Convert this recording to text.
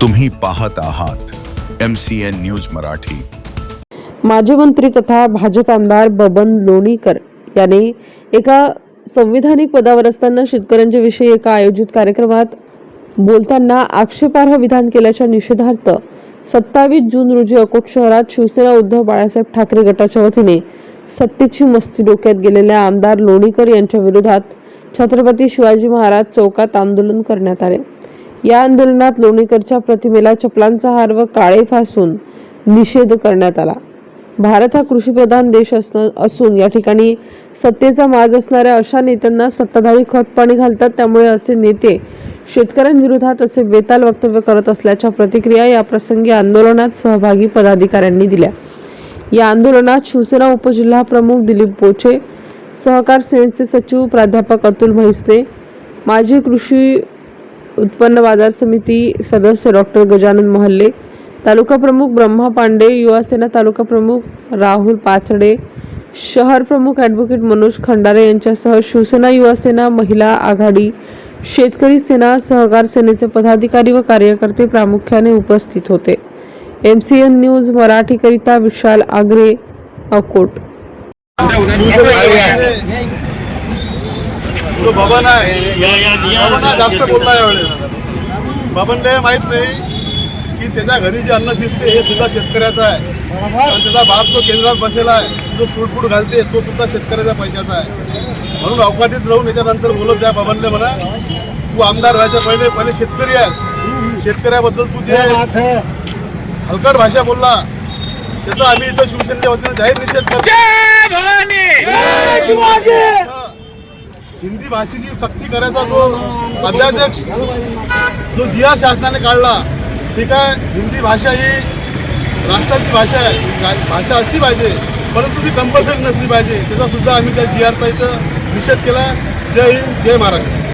तुम्ही पाहत आहात M C N news Marathi. माजी मंत्री तथा भाजप आमदार बबन लोणीकर यांनी एका संविधानिक पदावर असताना शेतकऱ्यांच्या विषयी एका आयोजित कार्यक्रमात बोलताना आक्षेपार्ह विधान केल्याच्या निषेधार्थ सत्तावीस जून रोजी अकोट शहरात शिवसेना उद्धव बाळासाहेब ठाकरे गटाच्या वतीने सत्तेची मस्ती डोक्यात गेलेल्या आमदार लोणीकर यांच्या विरोधात छत्रपती शिवाजी महाराज चौकात आंदोलन करण्यात आले. या आंदोलनात लोणीकरच्या प्रतिमेला चपलांचा हार व काळे फासून निषेध करण्यात आला. भारत हा कृषीप्रधान देश असून या ठिकाणी सत्तेचा माज असणाऱ्या अशा नेत्यांना सत्ताधारी खत पाणी घालतात. त्यामुळे असे नेते शेतकऱ्यांविरोधात असे बेताल वक्तव्य करत असल्याच्या प्रतिक्रिया या प्रसंगी आंदोलनात सहभागी पदाधिकाऱ्यांनी दिल्या. या आंदोलनात शिवसेना उपजिल्हा प्रमुख दिलीप बोचे सहकार सेनेचे सचिव प्राध्यापक अतुल म्हैसने माजी कृषी उत्पन्न बाजार समिती सदस्य डॉक्टर गजानन महल्ले तालुका प्रमुख ब्रह्मा पांडे युवासेना तालुका प्रमुख राहुल पाचडे शहर प्रमुख ॲडव्होकेट मनोज खंडारे यांच्यासह शिवसेना युवासेना महिला आघाडी शेतकरी सेना सहकार सेनेचे पदाधिकारी व कार्यकर्ते प्रामुख्याने उपस्थित होते. एम सी एन न्यूज मराठीकरिता विशाल आगरे अकोट. तो बबन आहे बबन हा जास्त बोलला यावेळेस बबनले माहीत नाही की त्याच्या घरी जे अन्न शिजते हे सुद्धा शेतकऱ्याचं आहे. आणि त्याचा बाप जो केंद्रात बसेला आहे जो सूटफूट घालते तो सुद्धा शेतकऱ्याच्या पैशाचा आहे. म्हणून अवकाटीत राहून याच्यानंतर बोलत त्या बबनले म्हणा. तू आमदार व्हायच्या पहिले पहिले शेतकरी आहे. शेतकऱ्याबद्दल तू जे हलकट भाषा बोलला. त्याचा आम्ही इथं शिवसेनेच्या वतीने जाहीर निषेध करतो. हिंदी भाषेची सक्ती करायचा जो अध्यादेश जो जिया शासनाने काढला ठीक आहे? हिंदी भाषा ही राष्ट्राची भाषा आहे. भाषा असली पाहिजे परंतु ती कंपल्सरी नसली पाहिजे. त्याचा सुद्धा आम्ही त्या जी आरचा इथं निषेध केला जय हिंद जय महाराष्ट्र.